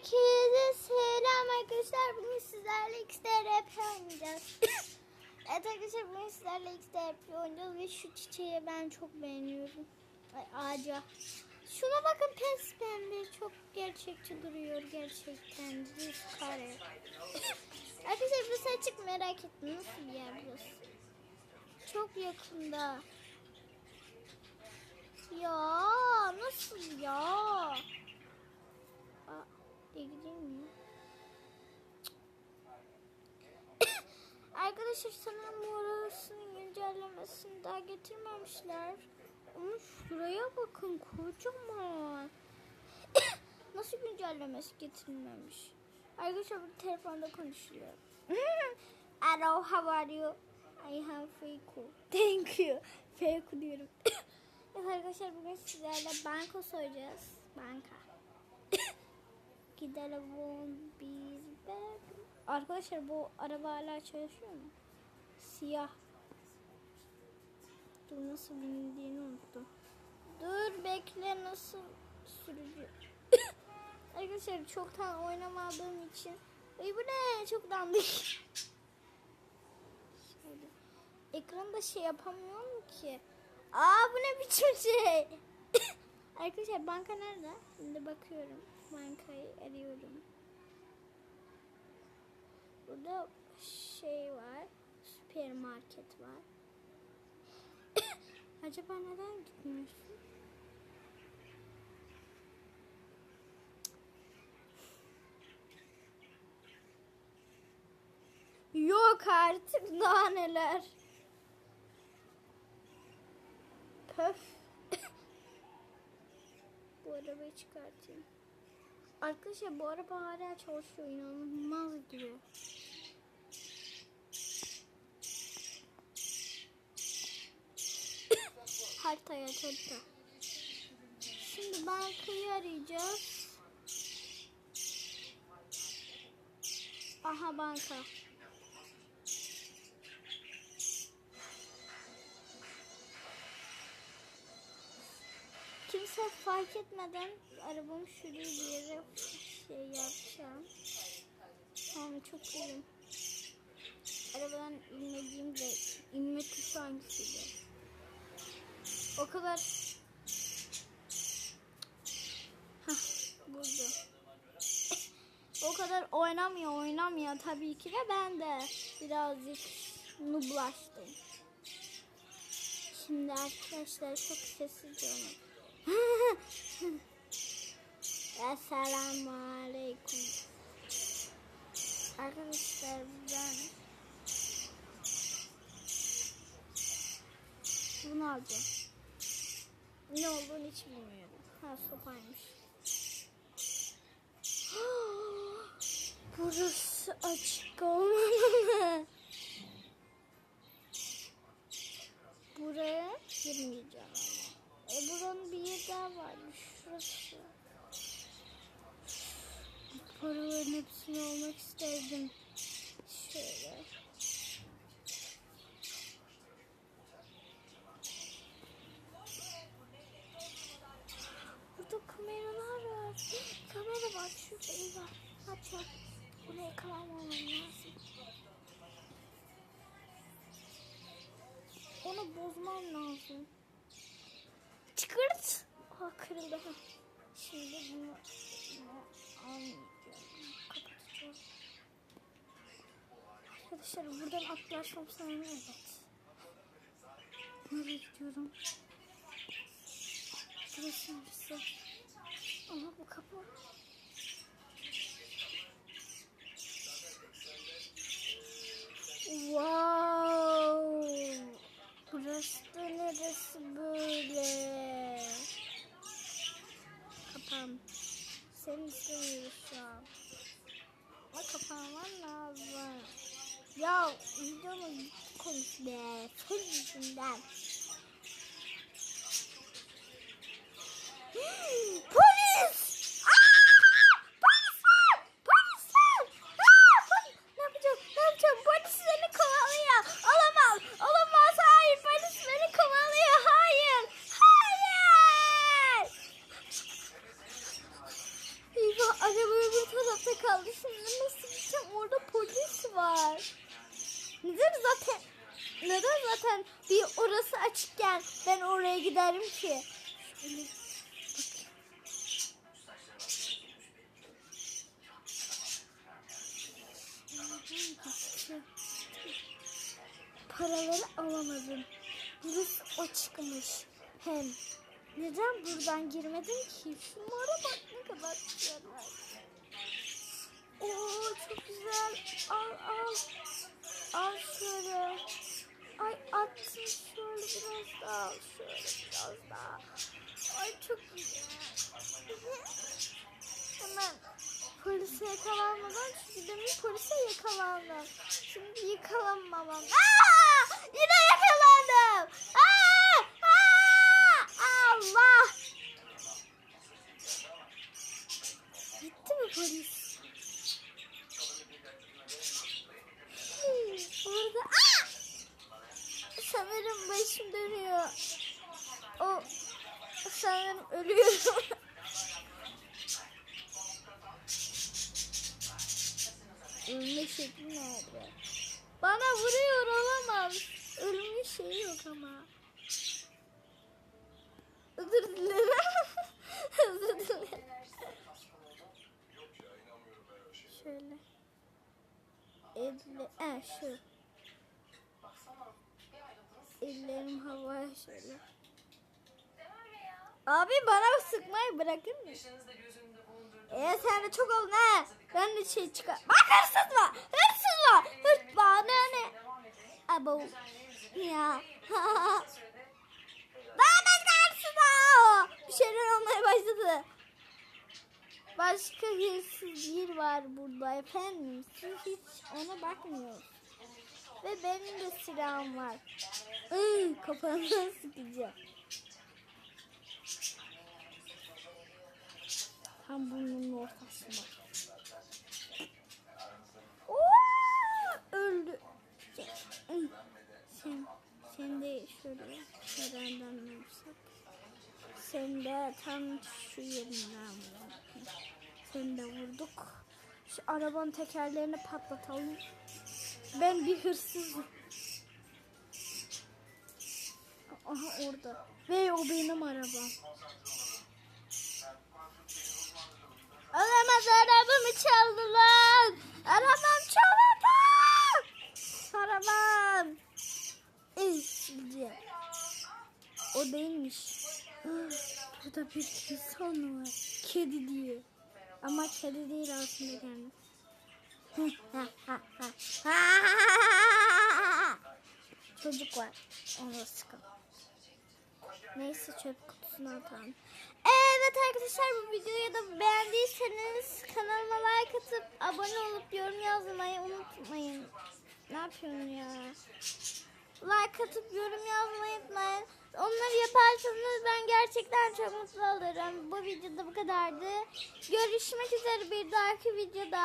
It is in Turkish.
Herkese selam arkadaşlar. Bugün sizlerle XDRP oynayacağız. evet arkadaşlar bugün sizlerle XDRP oynayacağız ve şu çiçeği ben çok beğeniyorum. Ay, ağaca. Şuna bakın pes pembe. Çok gerçekçi duruyor gerçekten. Düz kare. arkadaşlar burası açık merak ettim. Nasıl bir yer burası? Çok yakında. Ya nasıl ya? Diye gideyim mi? Arkadaşlar sanırım bu güncellemesini daha getirmemişler. Ama şuraya bakın kocaman. Nasıl güncellemesi getirilmemiş? Arkadaşlar bu telefonda konuşuyor. Hello, how are you? I have Fake. Thank you. Fake diyorum. evet arkadaşlar bugün sizlerle banka soyacağız. Banka. Gidelim biz back. Arkadaşlar bu araba hala çalışıyor mu? Siyah. Dur nasıl bindiğini unuttum. Dur bekle nasıl sürücü. Arkadaşlar çoktan oynamadığım için. Ay bu ne? Çok dandik. Şöyle. Ekranda şey yapamıyorum ki. Aa bu ne biçim şey? Arkadaşlar banka nerede? Şimdi bakıyorum. Bankayı arıyorum. Burada şey var. Süpermarket var. Acaba neden gitmiyorsun? Yok artık daha neler. Pöf. bu arabayı çıkartayım. Arkadaşlar bu araba hala çalışıyor inanılmaz gibi. Haritaya harita. Şimdi bankayı arayacağız. Aha banka. Kimse fark etmeden arabamı şuraya bir yere şey yapacağım. Tamam çok iyiyim. Arabadan inmediğimde inme tuşu hangisiydi? O kadar Hah buldu. O kadar oynamıyor oynamıyor tabii ki de ben de birazcık nublaştım. Şimdi arkadaşlar çok sessizce oynayalım. Esselamu Aleyküm. Arkadaşlar ben bunu alacağım. Ne olduğunu hiç bilmiyorum. Ha sopaymış. Burası açık olmamalı. Buraya girmeyeceğim. E buranın bir yeri daha varmış. Şurası. Paraların hepsini almak isterdim. Şöyle. Burada kameralar var. Kamera var. Şurada. Ne yapacağım? Bunu yakalamamam lazım. Onu bozmam lazım. Çıkart. Aa kırıldı. Ha. Şimdi bunu, almayacağım. Arkadaşlar buradan atlarsam sanırım evet. Nereye gidiyorum? Burası neresi? Ama bu kapı. Wow. Burası da neresi böyle? Kapağım. Seni istemiyoruz şu an. Ama kapağıman lazım. Ya videonun konusu be. Full yüzünden. Polis! Aa! Polis var! Polis var! Aa! Polis! Ne yapacağım? Ne yapacağım? Polis beni kovalıyor. Olamaz. Olamaz. Hayır. Polis beni kovalıyor. Hayır. Hayır. Eyvah. Arabayı bu zaten neden zaten bir orası açıkken ben oraya giderim ki? Paraları alamadım. Burası açıkmış. Hem neden buradan girmedim ki? Şunlara bak ne kadar güzeller. Oo çok güzel. Al al. Al şöyle. Ay attım şöyle biraz daha. al, Şöyle biraz daha. Ay çok güzel. Hemen polise yakalanmadan çünkü demin polise yakalandım. Şimdi yakalanmamam. Aa! Yine yakalandım. Aa! Aa! Allah! Gitti mi polis? Orada Aa! sanırım başım dönüyor. O sanırım ölüyorum. Ölme şekli nerede? Bana vuruyor olamaz. Ölme şeyi yok ama. Özür dilerim. Özür dilerim. Şöyle. Elle, ha şu. Ellerim havaya şöyle. Abi bana sıkmayı bırakır mısın? Ee sen de çok oldun ha. Ben de şey çıkar. Bak hırsız var. Hırsız var. Hırs bana ne? Abo. Ya. Daha başka hırsız var. Bir şeyler olmaya başladı. Başka hırsız bir var burada efendim. Siz hiç ona bakmıyorsunuz. Ve benim de silahım var. Iy, kafandan sıkacağım. Tam burnunun ortasına. Oo, öldü. Sen, sen de şöyle nereden vursak. Sen de tam şu yerinden vur. Sen de vurduk. Şu arabanın tekerlerini patlatalım. Ben bir hırsızım. Aha orada. Ve o benim arabam. Olamaz arabamı çaldılar. Arabam çalındı. Arabam. O değilmiş. Burada bir insan var. Kedi diye. Ama kedi değil aslında kendisi. Çocuk var. Ona sıkın. Neyse çöp kutusuna atalım. Evet arkadaşlar bu videoyu da beğendiyseniz kanalıma like atıp abone olup yorum yazmayı unutmayın. Ne yapıyorsun ya? Like atıp yorum yazmayı unutmayın. Onları yaparsanız ben gerçekten çok mutlu olurum. Bu videoda bu kadardı. Görüşmek üzere bir dahaki videoda.